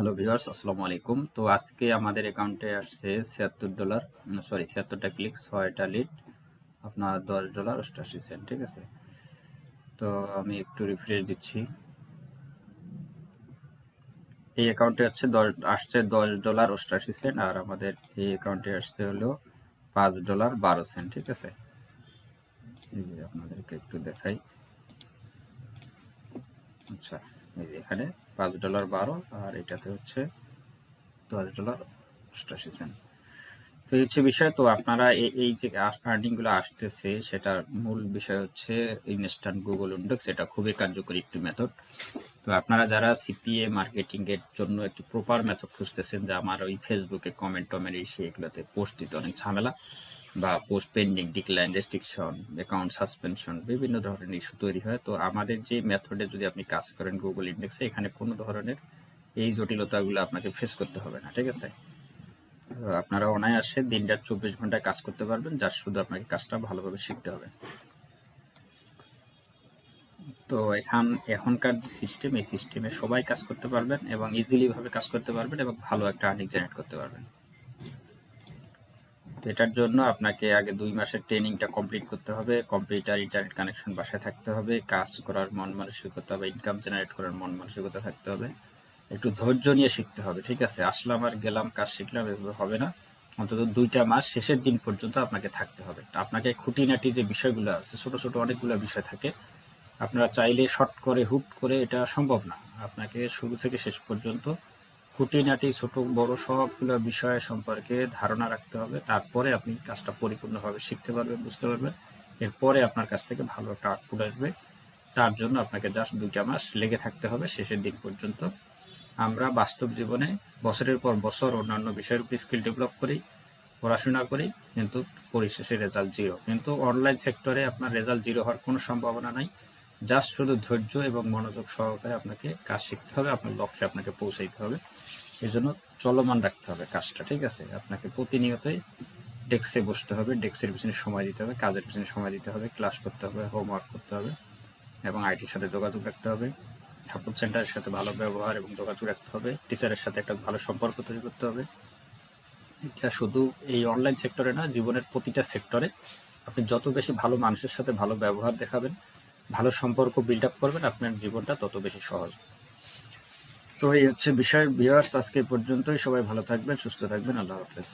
Hello viewers আসসালামু আলাইকুম। তো আজকে আমাদের অ্যাকাউন্টে আসছে ছিয়াত্তর ডলার সরি ছিয়াত্তরটা ক্লিক ছয়টা লিড আপনার দশ ডলার অষ্টাশি সেন্ট ঠিক আছে? তো আমি একটু রিফ্রেশ দিচ্ছি। এই অ্যাকাউন্টে হচ্ছে দশ, আসছে দশ ডলার অষ্টাশি সেন্ট আর আমাদের এই অ্যাকাউন্টে আসছে হলো পাঁচ ডলার বারো সেন্ট ঠিক আছে? এই যে আপনাদেরকে একটু দেখাই। আচ্ছা। এখানে পাঁচ ডলার বারো, আর এটাতে হচ্ছে দশ ডলার অষ্টাশি সেন্ট। তো এই হচ্ছে বিষয়। তো আপনারা এই যে আর্নিংগুলো আসতেছে, সেটার মূল বিষয় হচ্ছে ইনস্ট্যান্ট গুগল ইন্ডেক্স। এটা খুবই কার্যকরী একটি মেথড তো আপনারা যারা সিপিএ মার্কেটিং এর জন্য একটি প্রপার মেথড খুঁজতেছেন, যে আমার ওই ফেসবুকে কমেন্ট টমেন্ট এসে এগুলোতে পোস্ট দিতে অনেক ঝামেলা বা post pending decline restriction account suspension বিভিন্ন ধরনের ইস্যু তৈরি হয়। তো আমাদের যে মেথডে যদি আপনি কাজ করেন গুগল ইন্ডেক্সে এখানে কোনো ধরনের এই জটিলতাগুলো আপনাকে ফেস করতে হবে না, ঠিক আছে? আপনারা অনায়াসে দিনটা চব্বিশ ঘন্টায় কাজ করতে পারবেন, যার শুধু আপনাকে কাজটা ভালোভাবে শিখতে হবে। তো এখান, এখনকার যে সিস্টেম এই সিস্টেমে সবাই কাজ করতে পারবেন এবং ইজিলি ভাবে কাজ করতে পারবেন এবং ভালো একটা আর্নিং জেনারেট করতে পারবেন। তো এটার জন্য আপনাকে আগে দুই মাসের ট্রেনিংটা কমপ্লিট করতে হবে কম্পিউটার ইন্টারনেট কানেকশন বাসায় থাকতে হবে, কাজ করার মন মানসিকতা বা ইনকাম জেনারেট করার মন মানসিকতা থাকতে হবে। একটু ধৈর্য নিয়ে শিখতে হবে, ঠিক আছে? আসলাম আর গেলাম, কাজ শিখলাম, এভাবে হবে না। অন্তত দুইটা মাস শেষের দিন পর্যন্ত আপনাকে থাকতে হবে। আপনাকে খুঁটিনাটি যে বিষয়গুলো আছে, ছোট ছোট অনেকগুলো বিষয় থাকে আপনারা চাইলে শর্ট করে, হুট করে এটা সম্ভব না। আপনাকে শুরু থেকে শেষ পর্যন্ত খুঁটিনাটি, ছোট, বড় সবগুলো বিষয় সম্পর্কে ধারণা রাখতে হবে। তারপরে আপনি কাজটা পরিপূর্ণভাবে শিখতে পারবেন, বুঝতে পারবেন। এরপরে আপনার কাছ থেকে ভালো একটা আউটপুট আসবে। তার জন্য আপনাকে জাস্ট দুইটা মাস লেগে থাকতে হবে শেষের দিন পর্যন্ত। আমরা বাস্তব জীবনে বছরের পর বছর অন্যান্য বিষয়ের উপর স্কিল ডেভেলপ করি, পড়াশোনা করি, কিন্তু পরিশেষে রেজাল্ট জিরো কিন্তু অনলাইন সেক্টরে আপনার রেজাল্ট জিরো হওয়ার কোনো সম্ভাবনা নাই। জাস্ট শুধু ধৈর্য এবং মনোযোগ সহকারে আপনাকে কাজ শিখতে হবে, আপনার লক্ষ্যে আপনাকে পৌঁছাইতে হবে। এই জন্য চলমান রাখতে হবে কাজটা, ঠিক আছে? আপনাকে প্রতিনিয়তই ডেস্কে বসতে হবে, ডেস্কের পিছনে সময় দিতে হবে, কাজের পিছনে সময় দিতে হবে, ক্লাস করতে হবে, হোমওয়ার্ক করতে হবে এবং আইটির সাথে যোগাযোগ রাখতে হবে। সাপোর্ট সেন্টারের সাথে ভালো ব্যবহার এবং যোগাযোগ রাখতে হবে, টিচারের সাথে একটা ভালো সম্পর্ক তৈরি করতে হবে। এটা শুধু এই অনলাইন সেক্টরে না জীবনের প্রতিটা সেক্টরে আপনি যত বেশি ভালো মানুষের সাথে ভালো ব্যবহার দেখাবেন ভালো সম্পর্ক বিল্ড আপ করবেন, আপনার জীবনটা তত বেশি সহজ। তো এই হচ্ছে বিষয়। ভিউয়ার্স আজকে পর্যন্তই। সবাই ভালো থাকবেন, সুস্থ থাকবেন। আল্লাহ হাফেজ।